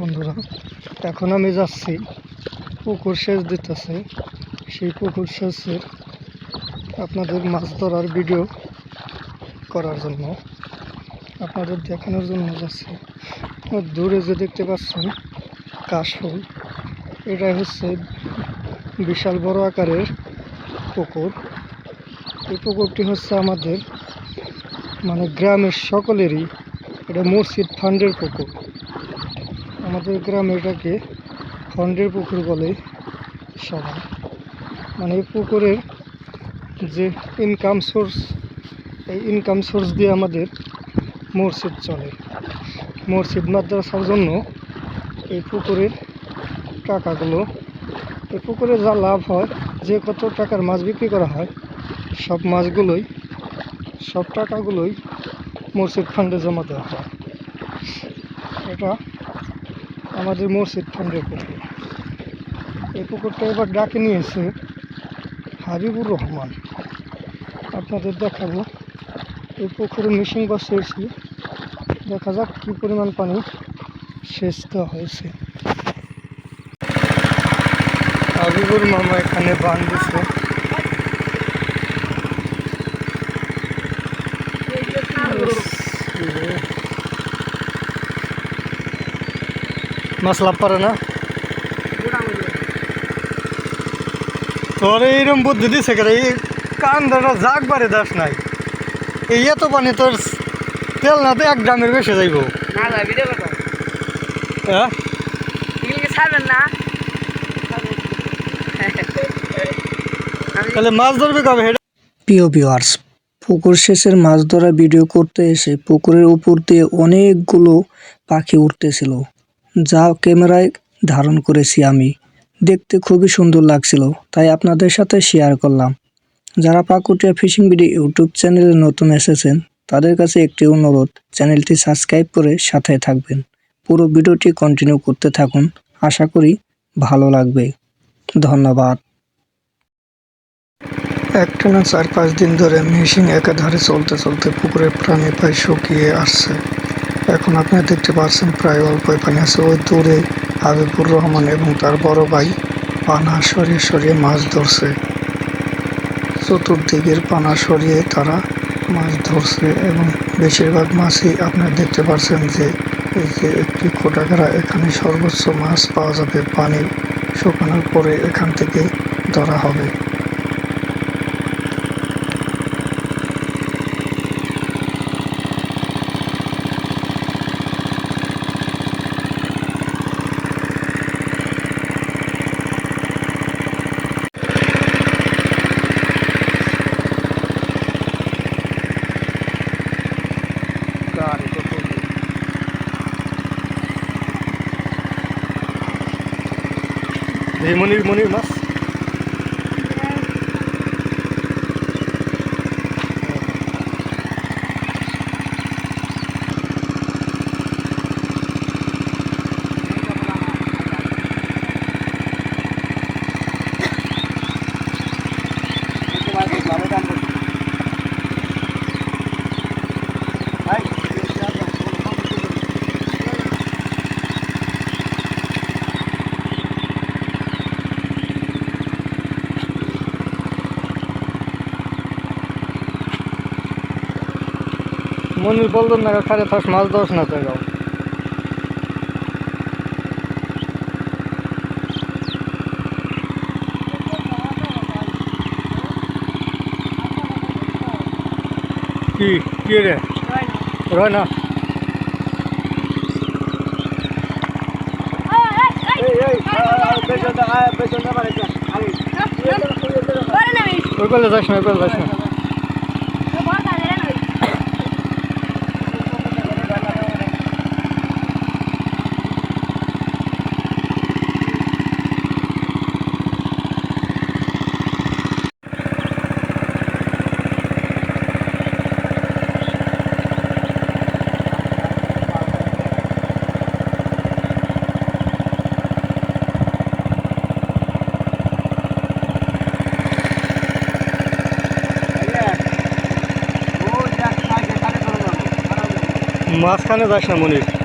বন্ধুরা, এখন আমি যাচ্ছি পুকুর সেচ দিতেছে। সেই পুকুর সেচের আপনাদের মাছ ধরার ভিডিও করার জন্য, আপনাদের দেখানোর জন্য যাচ্ছি। দূরে যে দেখতে পাচ্ছেন কাশফুল এটাই হচ্ছে বিশাল বড় আকারের পুকুর। এই পুকুরটি হচ্ছে আমাদের মানে গ্রামের সকলেরই এটা মসজিদ ফান্ডের পুকুর। আমাদের গ্রামে এটাকে ফান্ডের পুকুর বলে সবাই মানে এই পুকুরের যে ইনকাম সোর্স এই ইনকাম সোর্স দিয়ে আমাদের মসজিদ চলে। মসজিদ মাদ্রাসার জন্য এই পুকুরের টাকাগুলো, এই পুকুরে যা লাভ হয়, যে কত টাকার মাছ বিক্রি করা হয়, সব মাছগুলোই, সব টাকাগুলোই মসজিদ ফান্ডে জমা দেওয়া হয়। এটা আমাদের মসজিদ ফান্ডের পুকুর এই পুকুরটা এবার ডাকে নিয়েছে হাবিবুর রহমান। আপনাদের দেখাবো। এই পুকুরে মেশিন বসিয়েছি দেখা যাক কী পরিমাণ পানি সেচ দেওয়া হয়েছে। হাবিবুর মামা এখানে বান দিছে। মাছ লাভ পারে না। তোর এইরকম বুদ্ধি দিছে কেন এই কান ধরা জাগ বারে দাস নাই। এই এত পানি তোর তেল না তো এক গ্রামের বেশি যাইব। হ্যাঁ? তাহলে মাছ ধরবে কবে? প্রিয় ভিউয়ার্স পুকুর শেষের মাছ ধরা ভিডিও করতে এসে পুকুরের উপর দিয়ে অনেকগুলো পাখি উঠতেছিল যা ক্যামেরায় ধারণ করেছি আমি। দেখতে খুবই সুন্দর লাগছিল, তাই আপনাদের সাথে শেয়ার করলাম। যারা পাকুটিয়া ফিশিং ভিডিও ইউটিউব চ্যানেলে নতুন এসেছেন, তাদের কাছে একটি অনুরোধ চ্যানেলটি সাবস্ক্রাইব করে সাথে থাকবেন। পুরো ভিডিওটি কন্টিনিউ করতে থাকুন, আশা করি ভালো লাগবে। ধন্যবাদ। একটানা চার পাঁচ দিন ধরে মেশিন একাধারে চলতে চলতে পুকুরের প্রাণী প্রায় শুকিয়ে আসছে। এখন আপনারা দেখতে পাচ্ছেন প্রায় অল্প পানি আছে। ওই দূরে হাবিবুর রহমান এবং তার বড় ভাই পানা সরিয়ে সরিয়ে মাছ ধরছে। চতুর্দিকের পানা সরিয়ে তারা মাছ ধরছে এবং বেশিরভাগ মাছই আপনারা দেখতে পাচ্ছেন যে এই যে একটি কোটাগাড়া এখানে সর্বোচ্চ মাছ পাওয়া যাবে পানি শুকানোর পরে এখান থেকে ধরা হবে। এই মনির মনির মাছ মনির বলতেন না খারে থাস মাছ দশ না তাই যাও কি কি রে রয় না ওই করলে যাস না ওই করলে যাস না মাঝখানে যাস না মনির।